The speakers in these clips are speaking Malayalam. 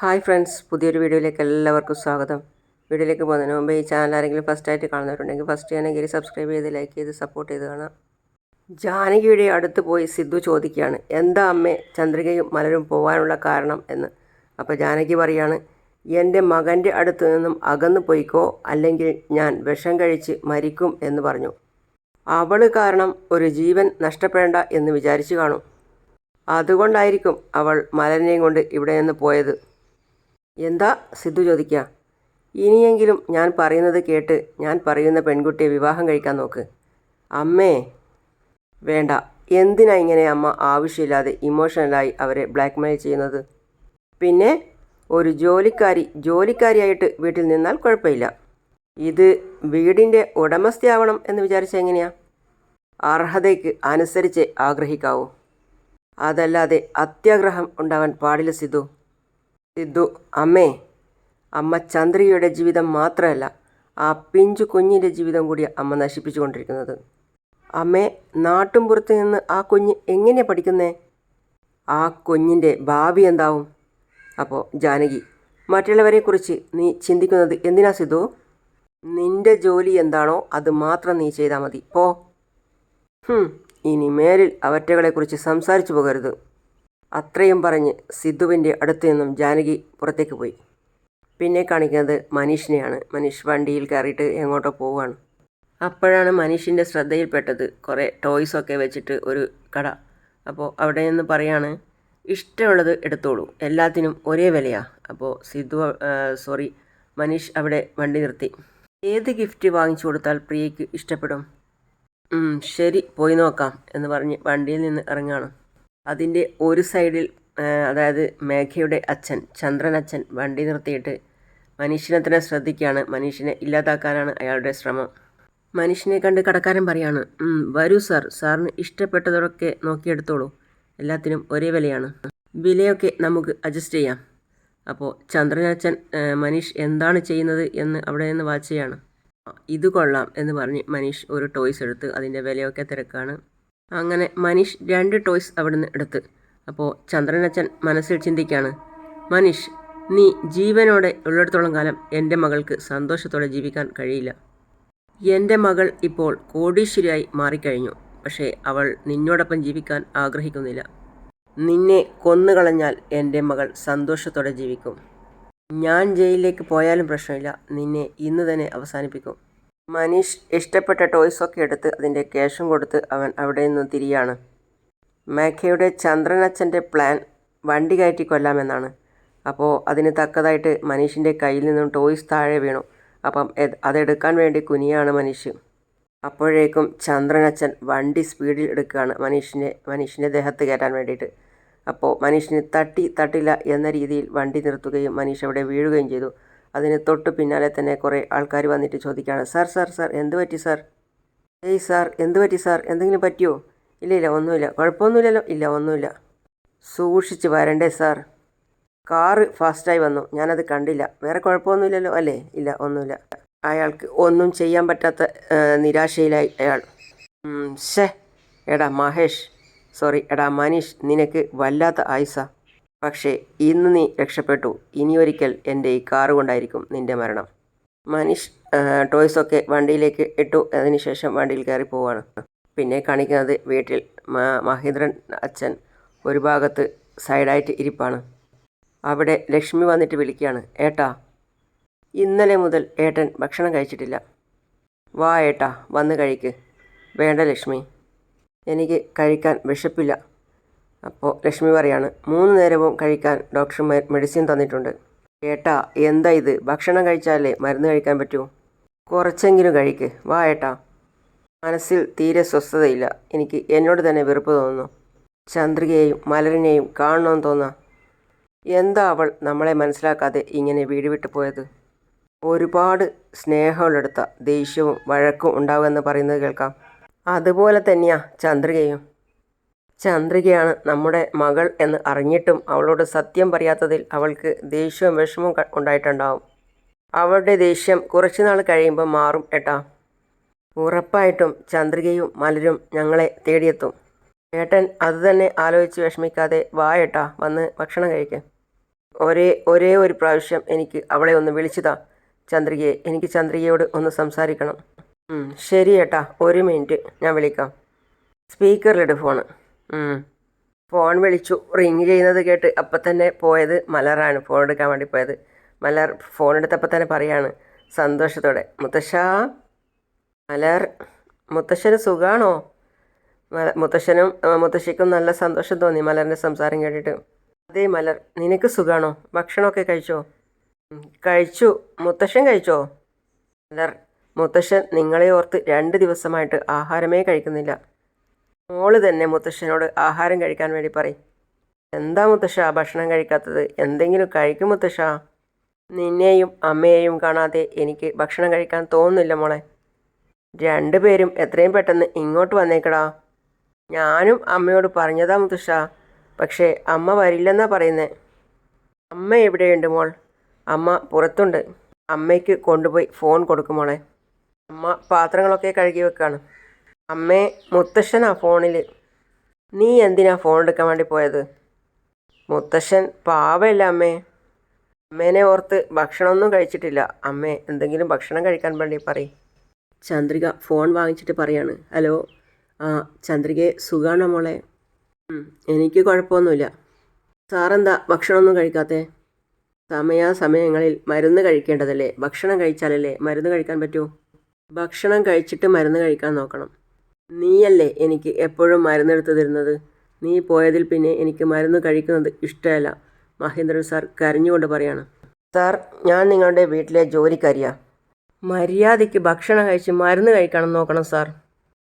ഹായ് ഫ്രണ്ട്സ് പുതിയൊരു വീഡിയോയിലേക്ക് എല്ലാവർക്കും സ്വാഗതം. വീഡിയോയിലേക്ക് പോകുന്നതിന് മുമ്പ് ഈ ചാനൽ ആരെങ്കിലും ഫസ്റ്റ് ആയിട്ട് കാണുന്നവരുണ്ടെങ്കിൽ ഫസ്റ്റ് ആണെങ്കിൽ സബ്സ്ക്രൈബ് ചെയ്ത് ലൈക്ക് ചെയ്ത് സപ്പോർട്ട് ചെയ്ത് കാണാം. ജാനകിയുടെ അടുത്ത് പോയി സിദ്ധു ചോദിക്കുകയാണ് എന്താ അമ്മേ ചന്ദ്രികയും മലരും പോകാനുള്ള കാരണം? എന്ന്. അപ്പോൾ ജാനകി പറയാണ് എന്റെ മകന്റെ അടുത്ത് നിന്നും അകന്നു പോയിക്കോ അല്ലെങ്കിൽ ഞാൻ വിഷം കഴിച്ച് മരിക്കും എന്ന് പറഞ്ഞു. അവൾ കാരണം ഒരു ജീവൻ നഷ്ടപ്പെടേണ്ട എന്ന് വിചാരിച്ചു കാണും. അതുകൊണ്ടായിരിക്കും അവൾ മലനെയും കൊണ്ട് ഇവിടെ നിന്ന് പോയത്. എന്താ സിദ്ധു ചോദിക്കുക ഇനിയെങ്കിലും ഞാൻ പറയുന്നത് കേട്ട് ഞാൻ പറയുന്ന പെൺകുട്ടിയെ വിവാഹം കഴിക്കാൻ നോക്ക്. അമ്മേ. വേണ്ട. എന്തിനാ ഇങ്ങനെ അമ്മ ആവശ്യമില്ലാതെ ഇമോഷണലായി അവരെ ബ്ലാക്ക്മെയിൽ ചെയ്യുന്നത്? പിന്നെ ഒരു ജോലിക്കാരി ജോലിക്കാരിയായിട്ട് വീട്ടിൽ നിന്നാൽ കുഴപ്പമില്ല. ഇത് വീടിന്റെ ഉടമസ്ഥയാവണം എന്ന് വിചാരിച്ച എങ്ങനെയാ? അർഹതയ്ക്ക് അനുസരിച്ച് ആഗ്രഹിക്കാവൂ. അതല്ലാതെ അത്യാഗ്രഹം ഉണ്ടാവാൻ പാടില്ല സിദ്ധു. സിദ്ധു അമ്മേ. അമ്മ ചന്ദ്രികയുടെ ജീവിതം മാത്രമല്ല ആ പിഞ്ചു കുഞ്ഞിന്റെ ജീവിതം കൂടി അമ്മ നശിപ്പിച്ചുകൊണ്ടിരിക്കുന്നത് അമ്മേ നാട്ടുംപുറത്ത് നിന്ന് ആ കുഞ്ഞ് എങ്ങനെയാണ് പഠിക്കുന്നേ? ആ കുഞ്ഞിന്റെ ഭാവി എന്താവും? അപ്പോൾ ജാനകി മറ്റുള്ളവരെക്കുറിച്ച് നീ ചിന്തിക്കുന്നത് എന്തിനാ സിദ്ധു? നിന്റെ ജോലി എന്താണോ അത് മാത്രം നീ ചെയ്താൽ മതി. പോ. ഇനി മേലിൽ അവറ്റകളെക്കുറിച്ച് സംസാരിച്ചു പോകരുത്. അത്രയും പറഞ്ഞ് സിദ്ധുവിന്റെ അടുത്തു നിന്നും ജാനകി പുറത്തേക്ക് പോയി. പിന്നെ കാണിക്കുന്നത് മനീഷിനെയാണ്. മനീഷ് വണ്ടിയിൽ കയറിയിട്ട് എങ്ങോട്ടോ പോവുകയാണ്. അപ്പോഴാണ് മനീഷിന്റെ ശ്രദ്ധയിൽപ്പെട്ടത് കുറേ ടോയ്സൊക്കെ വെച്ചിട്ട് ഒരു കട. അപ്പോൾ അവിടെ നിന്ന് പറയാണ് ഇഷ്ടമുള്ളത് എടുത്തോളൂ. എല്ലാത്തിനും ഒരേ വിലയാണ് അപ്പോൾ സിദ്ധു സോറി മനീഷ് അവിടെ വണ്ടി നിർത്തി. ഏത് ഗിഫ്റ്റ് വാങ്ങിച്ചു കൊടുത്താൽ പ്രിയയ്ക്ക് ഇഷ്ടപ്പെടും? ശരി പോയി നോക്കാം എന്ന് പറഞ്ഞ് വണ്ടിയിൽ നിന്ന് ഇറങ്ങുകയാണ്. അതിന്റെ ഒരു സൈഡിൽ അതായത് മേഘയുടെ അച്ഛൻ ചന്ദ്രൻ അച്ഛൻ വണ്ടി നിർത്തിയിട്ട് മനീഷിനെ തന്നെ ശ്രദ്ധിക്കുകയാണ്. മനീഷിനെ ഇല്ലാതാക്കാനാണ് അയാളുടെ ശ്രമം. മനുഷ്യനെ കണ്ട് കടക്കാരൻ പറയാണ് "ഉം, വരൂ സാർ. സാറിന് ഇഷ്ടപ്പെട്ടതൊക്കെ നോക്കിയെടുത്തോളൂ. എല്ലാത്തിനും ഒരേ വിലയാണ്. വിലയൊക്കെ നമുക്ക് അഡ്ജസ്റ്റ് ചെയ്യാം. അപ്പോൾ ചന്ദ്രനച്ഛൻ മനീഷ് എന്താണ് ചെയ്യുന്നത് എന്ന് അവിടെ നിന്ന് വാച്ച് ചെയ്യാണ്. ഇത് കൊള്ളാം എന്ന് പറഞ്ഞ് മനീഷ് ഒരു ടോയ്സ് എടുത്ത് അതിന്റെ വിലയൊക്കെ തിരക്കാണ്. അങ്ങനെ മനീഷ് രണ്ട് ടോയ്സ് അവിടുന്ന് എടുത്ത്. അപ്പോൾ ചന്ദ്രനച്ഛൻ മനസ്സിൽ ചിന്തിക്കുകയാണ് മനീഷ് നീ ജീവനോടെ ഉള്ളിടത്തോളം കാലം എന്റെ മകൾക്ക് സന്തോഷത്തോടെ ജീവിക്കാൻ കഴിയില്ല. എന്റെ മകൾ ഇപ്പോൾ കോടീശ്വരിയായി മാറിക്കഴിഞ്ഞു പക്ഷേ അവൾ നിന്നോടൊപ്പം ജീവിക്കാൻ ആഗ്രഹിക്കുന്നില്ല. നിന്നെ കൊന്നുകളഞ്ഞാൽ എന്റെ മകൾ സന്തോഷത്തോടെ ജീവിക്കും. ഞാൻ ജയിലിലേക്ക് പോയാലും പ്രശ്നമില്ല നിന്നെ ഇന്ന് തന്നെ അവസാനിപ്പിക്കും. മനീഷ് ഇഷ്ടപ്പെട്ട ടോയ്സൊക്കെ എടുത്ത് അതിന്റെ ക്യാഷും കൊടുത്ത് അവൻ അവിടെ നിന്ന് തിരിയാണ്. മേഘയുടെ ചന്ദ്രനച്ഛന്റെ പ്ലാൻ വണ്ടി കയറ്റി കൊല്ലാമെന്നാണ്. അപ്പോൾ അതിന് തക്കതായിട്ട് മനീഷിന്റെ കയ്യിൽ നിന്നും ടോയ്സ് താഴെ വീണു. അപ്പം അതെടുക്കാൻ വേണ്ടി കുനിയാണ് മനീഷ്. അപ്പോഴേക്കും ചന്ദ്രനച്ഛൻ വണ്ടി സ്പീഡിൽ എടുക്കുകയാണ് മനീഷിന്റെ മനീഷിന്റെ ദേഹത്ത് കയറ്റാൻ വേണ്ടിയിട്ട്. അപ്പോൾ മനീഷിന് തട്ടി തട്ടില്ല എന്ന രീതിയിൽ വണ്ടി നിർത്തുകയും മനീഷ് അവിടെ വീഴുകയും ചെയ്തു. അതിന് തൊട്ട് പിന്നാലെ തന്നെ കുറേ ആൾക്കാർ വന്നിട്ട് ചോദിക്കുകയാണ് സാർ സാർ സാർ എന്ത് പറ്റി സാർ? ഏയ് സാർ എന്ത് പറ്റി സാർ? എന്തെങ്കിലും പറ്റിയോ? ഇല്ല ഇല്ല ഒന്നുമില്ല. കുഴപ്പമൊന്നുമില്ലല്ലോ. ഇല്ല ഒന്നുമില്ല. സൂക്ഷിച്ച് വരണ്ടേ സാർ? കാറ് ഫാസ്റ്റായി വന്നു. ഞാനത് കണ്ടില്ല. വേറെ കുഴപ്പമൊന്നുമില്ലല്ലോ അല്ലേ? ഇല്ല ഒന്നുമില്ല. അയാൾക്ക് ഒന്നും ചെയ്യാൻ പറ്റാത്ത നിരാശയിലായി അയാൾ. ഷെ എടാ മഹേഷ്. സോറി എടാ മനീഷ്. നിനക്ക് വല്ലാത്ത ആയുസ. പക്ഷേ ഇന്ന് നീ രക്ഷപ്പെട്ടു. ഇനിയൊരിക്കൽ എന്റെ ഈ കാറ് കൊണ്ടായിരിക്കും നിന്റെ മരണം. മനീഷ് ടോയ്സൊക്കെ വണ്ടിയിലേക്ക് ഇട്ടു. അതിനുശേഷം വണ്ടിയിൽ കയറി പോവാണ്. പിന്നെ കാണിക്കുന്നത് വീട്ടിൽ മഹേന്ദ്രൻ അച്ഛൻ ഒരു ഭാഗത്ത് സൈഡായിട്ട് ഇരിപ്പാണ്. അവിടെ ലക്ഷ്മി വന്നിട്ട് വിളിക്കുകയാണ്. ഏട്ടാ ഇന്നലെ മുതൽ ഏട്ടൻ ഭക്ഷണം കഴിച്ചിട്ടില്ല. വാ ഏട്ടാ വന്ന് കഴിക്ക്. വേണ്ട ലക്ഷ്മി. എനിക്ക് കഴിക്കാൻ വിശപ്പില്ല. അപ്പോൾ ലക്ഷ്മി പറയാണ് മൂന്ന് നേരവും കഴിക്കാൻ ഡോക്ടർ മെഡിസിൻ തന്നിട്ടുണ്ട്. ഏട്ടാ എന്താ ഇത്? ഭക്ഷണം കഴിച്ചാലേ മരുന്ന് കഴിക്കാൻ പറ്റൂ? കുറച്ചെങ്കിലും കഴിക്ക്. വാ ഏട്ടാ. മനസ്സിൽ തീരെ സ്വസ്ഥതയില്ല. എനിക്ക് എന്നോട് തന്നെ വെറുപ്പ് തോന്നുന്നു. ചന്ദ്രികയെയും മലരിനെയും കാണണമെന്ന് തോന്നാം. എന്താ അവൾ നമ്മളെ മനസ്സിലാക്കാതെ ഇങ്ങനെ വീട് വിട്ടു പോയത്? ഒരുപാട് സ്നേഹമുള്ളെടുത്ത ദേഷ്യവും വഴക്കും ഉണ്ടാവുമെന്ന് പറയുന്നത് കേൾക്കാം. അതുപോലെ തന്നെയാ ചന്ദ്രികയും. ചന്ദ്രികയാണ് നമ്മുടെ മകൾ എന്ന് അറിഞ്ഞിട്ടും അവളോട് സത്യം പറയാത്തതിൽ അവൾക്ക് ദേഷ്യവും വിഷമവും ഉണ്ടായിട്ടുണ്ടാവും. അവളുടെ ദേഷ്യം കുറച്ചു നാൾ കഴിയുമ്പോൾ മാറും ഏട്ടാ. ഉറപ്പായിട്ടും ചന്ദ്രികയും മലരും ഞങ്ങളെ തേടിയെത്തും. ഏട്ടൻ അതുതന്നെ ആലോചിച്ച് വിഷമിക്കാതെ വാ ഏട്ടാ വന്ന് ഭക്ഷണം കഴിക്കാൻ ഒരേ ഒരേ ഒരു പ്രാവശ്യം എനിക്ക് അവളെ ഒന്ന് വിളിച്ചതാ ചന്ദ്രികയെ എനിക്ക് ചന്ദ്രികയോട് ഒന്ന് സംസാരിക്കണം. ശരി ഏട്ടാ ഒരു മിനിറ്റ് ഞാൻ വിളിക്കാം. സ്പീക്കറിലിട് ഫോണ്. ഫോൺ വിളിച്ചു. റിങ് ചെയ്യുന്നത് കേട്ട് അപ്പം തന്നെ പോയത് മലറാണ്. ഫോൺ എടുക്കാൻ വേണ്ടി പോയത്. മലർ ഫോൺ എടുത്തപ്പോൾ തന്നെ പറയാണ് സന്തോഷത്തോടെ മുത്തശ്ശ മലർ മുത്തശ്ശന് സുഖാണോ? മുത്തശ്ശനും മുത്തശ്ശിക്കും നല്ല സന്തോഷം തോന്നി മലറിന്റെ സംസാരം കേട്ടിട്ട്. അതേ മലർ നിനക്ക് സുഖാണോ? ഭക്ഷണമൊക്കെ കഴിച്ചോ? കഴിച്ചു. മുത്തശ്ശൻ കഴിച്ചോ? മലർ മുത്തശ്ശൻ നിങ്ങളെ ഓർത്ത് രണ്ട് ദിവസമായിട്ട് ആഹാരമേ കഴിക്കുന്നില്ല. മോൾ തന്നെ മുത്തശ്ശനോട് ആഹാരം കഴിക്കാൻ വേണ്ടി പറയും. എന്താ മുത്തശ്ശ ഭക്ഷണം കഴിക്കാത്തത്? എന്തെങ്കിലും കഴിക്കും മുത്തശ്ശ. നിന്നെയും അമ്മയെയും കാണാതെ എനിക്ക് ഭക്ഷണം കഴിക്കാൻ തോന്നുന്നില്ല മോളെ. രണ്ടുപേരും എത്രയും പെട്ടെന്ന് ഇങ്ങോട്ട് വന്നേക്കടാ. ഞാനും അമ്മയോട് പറഞ്ഞതാ മുത്തശ്ശ. പക്ഷേ അമ്മ വരില്ലെന്നാ പറയുന്നേ. അമ്മ എവിടെയുണ്ട് മോൾ? അമ്മ പുറത്തുണ്ട്. അമ്മയ്ക്ക് കൊണ്ടുപോയി ഫോൺ കൊടുക്കും മോളെ. അമ്മ പാത്രങ്ങളൊക്കെ കഴുകി വെക്കാണ്. അമ്മേ മുത്തശ്ശനാ ഫോണിൽ നീ എന്തിനാ ഫോൺ എടുക്കാൻ വേണ്ടി പോയത്? മുത്തശ്ശൻ പാവയല്ല അമ്മേ. അമ്മേനെ ഓർത്ത് ഭക്ഷണമൊന്നും കഴിച്ചിട്ടില്ല. അമ്മേ എന്തെങ്കിലും ഭക്ഷണം കഴിക്കാൻ വേണ്ടി പറയും. ചന്ദ്രിക ഫോൺ വാങ്ങിച്ചിട്ട് പറയാണ്. ഹലോ? ആ ചന്ദ്രികയെ സുഖാണോ മോളെ? എനിക്ക് കുഴപ്പമൊന്നുമില്ല. സാറെന്താ ഭക്ഷണമൊന്നും കഴിക്കാത്തേ? സമയാസമയങ്ങളിൽ മരുന്ന് കഴിക്കേണ്ടതല്ലേ? ഭക്ഷണം കഴിച്ചാലല്ലേ മരുന്ന് കഴിക്കാൻ പറ്റൂ? ഭക്ഷണം കഴിച്ചിട്ട് മരുന്ന് കഴിക്കാൻ നോക്കണം. നീയല്ലേ എനിക്ക് എപ്പോഴും മരുന്നെടുത്തു തരുന്നത്? നീ പോയതിൽ പിന്നെ എനിക്ക് മരുന്ന് കഴിക്കുന്നത് ഇഷ്ടമല്ല. മഹേന്ദ്രൻ സാർ കരഞ്ഞുകൊണ്ട് പറയാണ്. സാർ ഞാൻ നിങ്ങളുടെ വീട്ടിലെ ജോലിക്കാരിയാ. മര്യാദയ്ക്ക് ഭക്ഷണം കഴിച്ച് മരുന്ന് കഴിക്കണം നോക്കണം സാർ.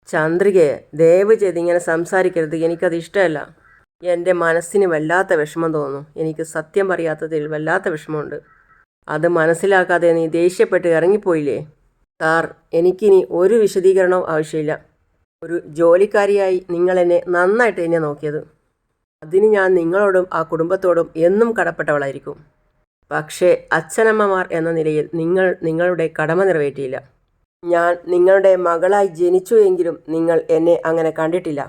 ചന്ദ്രികയെ ദയവ് ചെയ്ത് ഇങ്ങനെ സംസാരിക്കരുത്. എനിക്കത് ഇഷ്ടമല്ല. എന്റെ മനസ്സിന് വല്ലാത്ത വിഷമം തോന്നുന്നു. എനിക്ക് സത്യം പറയാത്തതിൽ വല്ലാത്ത വിഷമമുണ്ട്. അത് മനസ്സിലാക്കാതെ നീ ദേഷ്യപ്പെട്ട് ഇറങ്ങിപ്പോയില്ലേ? സാർ എനിക്കിനി ഒരു വിശദീകരണവും ആവശ്യമില്ല. ഒരു ജോലിക്കാരിയായി നിങ്ങൾ എന്നെ നന്നായിട്ട് എന്നെ നോക്കിയത്. അതിന് ഞാൻ നിങ്ങളോടും ആ കുടുംബത്തോടും എന്നും കടപ്പെട്ടവളായിരിക്കും. പക്ഷേ അച്ഛനമ്മമാർ എന്ന നിലയിൽ നിങ്ങൾ നിങ്ങളുടെ കടമ നിറവേറ്റിയില്ല. ഞാൻ നിങ്ങളുടെ മകളായി ജനിച്ചു എങ്കിലും നിങ്ങൾ എന്നെ അങ്ങനെ കണ്ടിട്ടില്ല.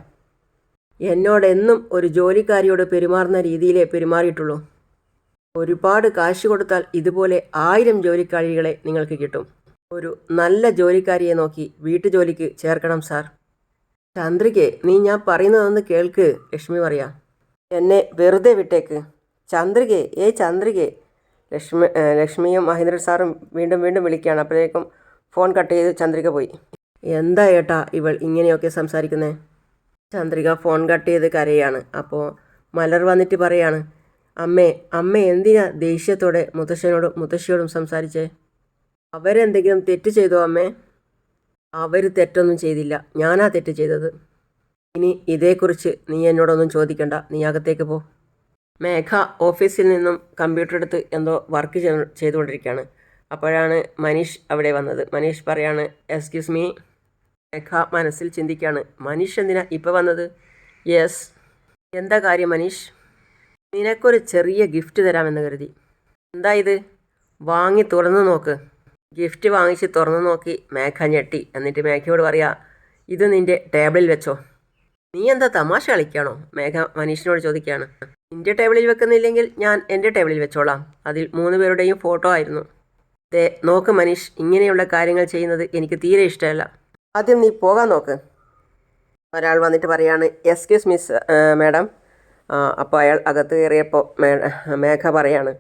എന്നോടെന്നും ഒരു ജോലിക്കാരിയോട് പെരുമാറുന്ന രീതിയിലേ പെരുമാറിയിട്ടുള്ളൂ. ഒരുപാട് കാശ് കൊടുത്താൽ ഇതുപോലെ ആയിരം ജോലിക്കാരികളെ നിങ്ങൾക്ക് കിട്ടും. ഒരു നല്ല ജോലിക്കാരിയെ നോക്കി വീട്ടുജോലിക്ക് ചേർക്കണം സാർ. ചന്ദ്രികെ നീ ഞാൻ പറയുന്നതൊന്ന് കേൾക്ക്. ലക്ഷ്മി പറയാ. എന്നെ വെറുതെ വിട്ടേക്ക്. ചന്ദ്രികെ ഏ ചന്ദ്രികെ. ലക്ഷ്മി ലക്ഷ്മിയും മഹേന്ദ്രൻ സാറും വീണ്ടും വീണ്ടും വിളിക്കുകയാണ്. അപ്പോഴേക്കും ഫോൺ കട്ട് ചെയ്ത് ചന്ദ്രിക പോയി. എന്താ ഏട്ടാ ഇവൾ ഇങ്ങനെയൊക്കെ സംസാരിക്കുന്നേ? ചന്ദ്രിക ഫോൺ കട്ട് ചെയ്ത് കരയാണ്. അപ്പോൾ മലർ വന്നിട്ട് പറയാണ് അമ്മേ അമ്മ എന്തിനാ ദേഷ്യത്തോടെ മുത്തശ്ശനോടും മുത്തശ്ശിയോടും സംസാരിച്ചേ? അവരെന്തെങ്കിലും തെറ്റ് ചെയ്തോ അമ്മേ? അവർ തെറ്റൊന്നും ചെയ്തില്ല. ഞാനാ തെറ്റ് ചെയ്തത്. ഇനി ഇതേക്കുറിച്ച് നീ എന്നോടൊന്നും ചോദിക്കണ്ട. നീ അകത്തേക്ക് പോ. മേഘ ഓഫീസിൽ നിന്നും കമ്പ്യൂട്ടർ എടുത്ത് എന്തോ വർക്ക് ചെയ്തുകൊണ്ടിരിക്കുകയാണ്. അപ്പോഴാണ് മനീഷ് അവിടെ വന്നത്. മനീഷ് പറയാണ് എക്സ്ക്യൂസ് മീ മേഘ മനസ്സിൽ ചിന്തിക്കുകയാണ് മനീഷ് എന്തിനാ ഇപ്പോൾ വന്നത്? യെസ് എന്താ കാര്യം മനീഷ്? നിനക്കൊരു ചെറിയ ഗിഫ്റ്റ് തരാമെന്ന് കരുതി. എന്താ ഇത്? വാങ്ങി തുറന്നു നോക്ക്. ഗിഫ്റ്റ് വാങ്ങിച്ച് തുറന്നു നോക്കി മേഘ ഞെട്ടി. എന്നിട്ട് മേഘയോട് പറയാ ഇത് നിന്റെ ടേബിളിൽ വെച്ചോ. നീ എന്താ തമാശ കളിക്കാണോ? മേഘ മനീഷിനോട് ചോദിക്കുകയാണ്. നിന്റെ ടേബിളിൽ വെക്കുന്നില്ലെങ്കിൽ ഞാൻ എന്റെ ടേബിളിൽ വെച്ചോളാം. അതിൽ മൂന്ന് പേരുടെയും ഫോട്ടോ ആയിരുന്നു. ദേ നോക്ക് മനീഷ് ഇങ്ങനെയുള്ള കാര്യങ്ങൾ ചെയ്യുന്നത് എനിക്ക് തീരെ ഇഷ്ടമല്ല. ആദ്യം നീ പോകാൻ നോക്ക്. ഒരാൾ വന്നിട്ട് പറയാണ് എക്സ്ക്യൂസ് മിസ് മാഡം അപ്പോൾ അയാൾ അകത്ത് കയറിയപ്പോൾ മേഘ പറയാണ്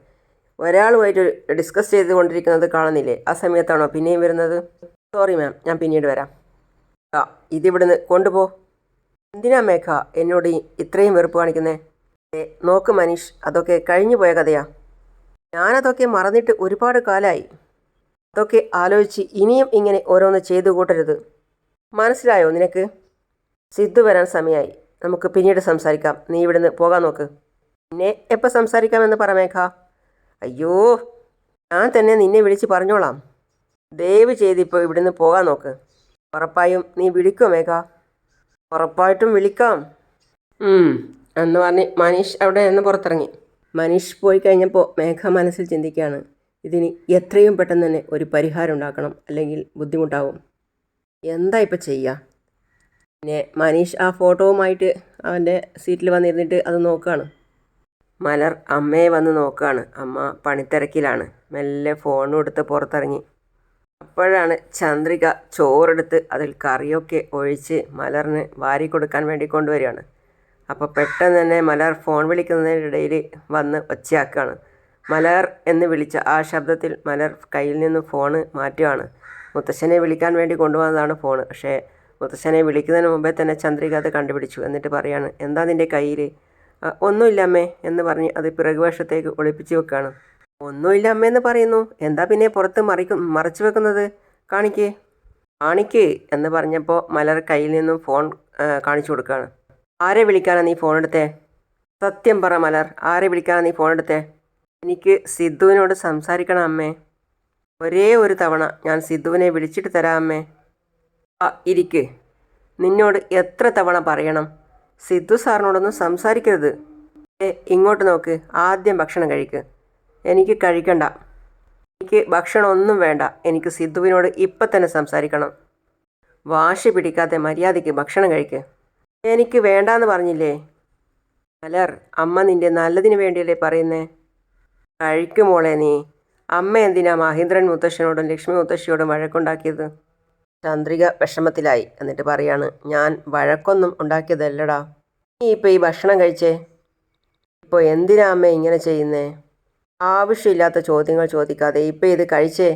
ഒരാളുമായിട്ട് ഡിസ്കസ് ചെയ്തുകൊണ്ടിരിക്കുന്നത് കാണുന്നില്ലേ? ആ സമയത്താണോ പിന്നെയും വരുന്നത്? സോറി മാം ഞാൻ പിന്നീട് വരാം. ആ ഇതിവിടുന്ന് കൊണ്ടുപോ. എന്തിനാ മേഘ എന്നോട് ഇത്രയും വെറുപ്പ് കാണിക്കുന്നേ? നോക്ക് മനീഷ് അതൊക്കെ കഴിഞ്ഞു പോയ കഥയാ. ഞാനതൊക്കെ മറന്നിട്ട് ഒരുപാട് കാലമായി അതൊക്കെ ആലോചിച്ച് ഇനിയും ഇങ്ങനെ ഓരോന്ന് ചെയ്തു കൂട്ടരുത്. മനസ്സിലായോ നിനക്ക്? സിദ്ധു വരാൻ സമയമായി നമുക്ക് പിന്നീട് സംസാരിക്കാം. നീ ഇവിടുന്ന് പോകാൻ നോക്ക്. പിന്നെ എപ്പോൾ സംസാരിക്കാമെന്ന് പറ മേഘ. അയ്യോ ഞാൻ തന്നെ നിന്നെ വിളിച്ച് പറഞ്ഞോളാം. ദയവ് ചെയ്തിപ്പോൾ ഇവിടുന്ന് പോകാൻ നോക്ക്. ഉറപ്പായും നീ വിളിക്കോ മേഘ? ഉറപ്പായിട്ടും വിളിക്കാം. എന്ന് പറഞ്ഞ് മനീഷ് അവിടെ നിന്ന് പുറത്തിറങ്ങി. മനീഷ് പോയി കഴിഞ്ഞപ്പോൾ മേഘ മനസ്സിൽ ചിന്തിക്കുകയാണ് ഇതിന് എത്രയും പെട്ടെന്ന് തന്നെ ഒരു പരിഹാരം ഉണ്ടാക്കണം അല്ലെങ്കിൽ ബുദ്ധിമുട്ടാവും. എന്താ ഇപ്പം ചെയ്യുക പിന്നെ മനീഷ് ആ ഫോട്ടോവുമായിട്ട് അവന്റെ സീറ്റിൽ വന്നിരുന്നിട്ട് അത് നോക്കുകയാണ് മലർ അമ്മയെ വന്ന് നോക്കുകയാണ് അമ്മ പണിത്തിരക്കിലാണ്. മെല്ലെ ഫോണും എടുത്ത് പുറത്തിറങ്ങി. അപ്പോഴാണ് ചന്ദ്രിക ചോറെടുത്ത് അതിൽ കറിയൊക്കെ ഒഴിച്ച് മലറിന് വാരി കൊടുക്കാൻ വേണ്ടി കൊണ്ടുവരികയാണ്. അപ്പോൾ പെട്ടെന്ന് തന്നെ മലർ ഫോൺ വിളിക്കുന്നതിനിടയിൽ വന്ന് ഒച്ചയാക്കുകയാണ്. മലർ എന്ന് വിളിച്ച ആ ശബ്ദത്തിൽ മലർ കയ്യിൽ നിന്ന് ഫോണ് മാറ്റുകയാണ്. മുത്തശ്ശനെ വിളിക്കാൻ വേണ്ടി കൊണ്ടുവന്നതാണ് ഫോൺ പക്ഷേ മുത്തശ്ശനെ വിളിക്കുന്നതിന് മുമ്പേ തന്നെ ചന്ദ്രിക അത് കണ്ടുപിടിച്ചു. എന്നിട്ട് പറയാണ് എന്താ നിന്റെ കയ്യിൽ ഒന്നുമില്ല അമ്മേ എന്ന് പറഞ്ഞ് അത് പിറകുവശത്തേക്ക് ഒളിപ്പിച്ചു വെക്കുകയാണ് ഒന്നുമില്ല അമ്മയെന്ന് പറയുന്നു. എന്താ പിന്നെ പുറത്ത് മറിക്കും മറച്ചു വെക്കുന്നത്? കാണിക്ക്. കാണിക്ക് എന്ന് പറഞ്ഞപ്പോൾ മലർ കയ്യിൽ നിന്നും ഫോൺ കാണിച്ചു കൊടുക്കുകയാണ് ആരെ വിളിക്കാനാണ് നീ ഫോൺ എടുത്തേ? സത്യം പറ മലർ. ആരെ വിളിക്കാനാണ് നീ ഫോൺ എടുത്തേ? എനിക്ക് സിദ്ധുവിനോട് സംസാരിക്കണം അമ്മേ. ഒരേ ഒരു തവണ ഞാൻ സിദ്ധുവിനെ വിളിച്ചിട്ട് തരാം അമ്മേ. ആ ഇരിക്ക്. നിന്നോട് എത്ര തവണ പറയണം? സിദ്ധു സാറിനോടൊന്നും സംസാരിക്കരുത്. ഇങ്ങോട്ട് നോക്ക് ആദ്യം ഭക്ഷണം കഴിക്ക്. എനിക്ക് കഴിക്കണ്ട. എനിക്ക് ഭക്ഷണമൊന്നും വേണ്ട. എനിക്ക് സിദ്ധുവിനോട് ഇപ്പം തന്നെ സംസാരിക്കണം. വാശി പിടിക്കാതെ മര്യാദയ്ക്ക് ഭക്ഷണം കഴിക്ക്. എനിക്ക് വേണ്ടാന്ന് പറഞ്ഞില്ലേ? മലർ അമ്മ നിന്റെ നല്ലതിന് വേണ്ടിയല്ലേ പറയുന്നേ? കഴിക്കുമോളെ നീ. അമ്മ എന്തിനാ മഹേന്ദ്രൻ മുത്തശ്ശനോടും ലക്ഷ്മി മുത്തശ്ശിയോടും വഴക്കുണ്ടാക്കിയത്? ചന്ദ്രിക വിഷമത്തിലായി. എന്നിട്ട് പറയാണ് ഞാൻ വഴക്കൊന്നും ഉണ്ടാക്കിയതല്ലടാ. നീ ഇപ്പോൾ ഈ ഭക്ഷണം കഴിച്ചേ? ഇപ്പോൾ എന്തിനാ അമ്മ ഇങ്ങനെ ചെയ്യുന്നേ? ആവശ്യമില്ലാത്ത ചോദ്യങ്ങൾ ചോദിക്കാതെ ഇപ്പോൾ ഇത് കഴിച്ചേ?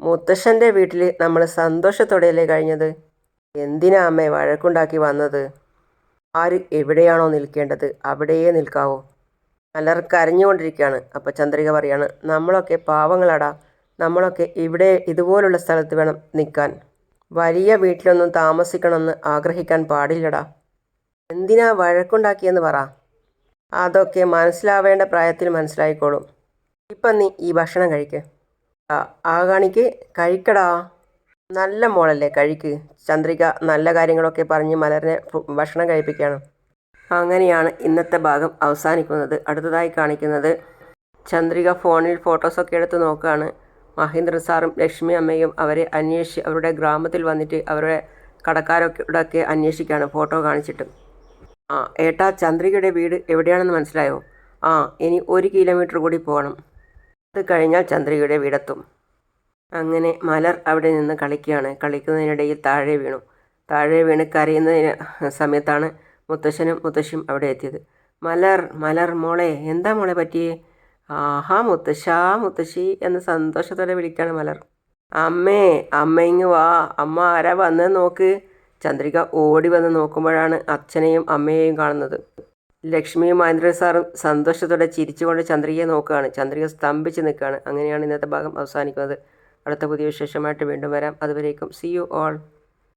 മുത്തശ്ശന്റെ വീട്ടിൽ നമ്മൾ സന്തോഷത്തോടെയല്ലേ കഴിഞ്ഞത്? എന്തിനാ അമ്മേ വഴക്കുണ്ടാക്കി വന്നത്? ആര് എവിടെയാണോ നിൽക്കേണ്ടത് അവിടെയേ നിൽക്കാവോ. മലർ കരഞ്ഞുകൊണ്ടിരിക്കുകയാണ്. അപ്പോൾ ചന്ദ്രിക പറയാണ് നമ്മളൊക്കെ പാവങ്ങളടാ. നമ്മളൊക്കെ ഇവിടെ ഇതുപോലുള്ള സ്ഥലത്ത് വേണം നിൽക്കാൻ. വലിയ വീട്ടിലൊന്നും താമസിക്കണമെന്ന് ആഗ്രഹിക്കാൻ പാടില്ലടാ. എന്തിനാ വഴക്കുണ്ടാക്കിയെന്ന് പറ. അതൊക്കെ മനസ്സിലാവേണ്ട പ്രായത്തിൽ മനസ്സിലായിക്കോളും. ഇപ്പം നീ ഈ ഭക്ഷണം കഴിക്ക്. ആ ആ കാണിക്ക് കഴിക്കടാ. നല്ല മോളല്ലേ കഴിക്ക്. ചന്ദ്രിക നല്ല കാര്യങ്ങളൊക്കെ പറഞ്ഞ് മലറിനെ ഭക്ഷണം കഴിപ്പിക്കുകയാണ് അങ്ങനെയാണ് ഇന്നത്തെ ഭാഗം അവസാനിക്കുന്നത്. അടുത്തതായി കാണിക്കുന്നത് ചന്ദ്രിക ഫോണിൽ ഫോട്ടോസൊക്കെ എടുത്ത് നോക്കുകയാണ് മഹേന്ദ്ര സാറും ലക്ഷ്മി അമ്മയും അവരെ അന്വേഷിച്ച് അവരുടെ ഗ്രാമത്തിൽ വന്നിട്ട് അവരുടെ കടക്കാരൊക്കെ അന്വേഷിക്കുകയാണ് ഫോട്ടോ കാണിച്ചിട്ട്. ആ ഏട്ടാ ചന്ദ്രികയുടെ വീട് എവിടെയാണെന്ന് മനസ്സിലായോ? ആ ഇനി ഒരു കിലോമീറ്റർ കൂടി പോകണം. അത് കഴിഞ്ഞാൽ ചന്ദ്രികയുടെ വീടെത്തും. അങ്ങനെ മലർ അവിടെ നിന്ന് കളിക്കുകയാണ്. കളിക്കുന്നതിനിടയിൽ താഴെ വീണു. താഴെ വീണ് കരയുന്നതിന് സമയത്താണ് മുത്തശ്ശനും മുത്തശ്ശിയും അവിടെ എത്തിയത്. മലർ മലർ മോളെ എന്താ മോളെ പറ്റിയേ? ആഹാ മുത്തശ്ശാ മുത്തശ്ശി എന്ന് സന്തോഷത്തോടെ വിളിക്കാണ് മലർ. അമ്മേ അമ്മ ഇങ്ങ് വാ. അമ്മ ആരാ വന്ന് നോക്ക്. ചന്ദ്രിക ഓടി വന്ന് നോക്കുമ്പോഴാണ് അച്ഛനെയും അമ്മയെയും കാണുന്നത്. ലക്ഷ്മിയും മഹേന്ദ്ര സാറും സന്തോഷത്തോടെ ചിരിച്ചുകൊണ്ട് ചന്ദ്രികയെ നോക്കുകയാണ്. ചന്ദ്രിക സ്തംഭിച്ച് നിൽക്കുകയാണ്. അങ്ങനെയാണ് ഇന്നത്തെ ഭാഗം അവസാനിക്കുന്നത്. അടുത്ത പുതിയ വിശേഷമായിട്ട് വീണ്ടും വരാം. അതുവരേക്കും സി യു ഓൾ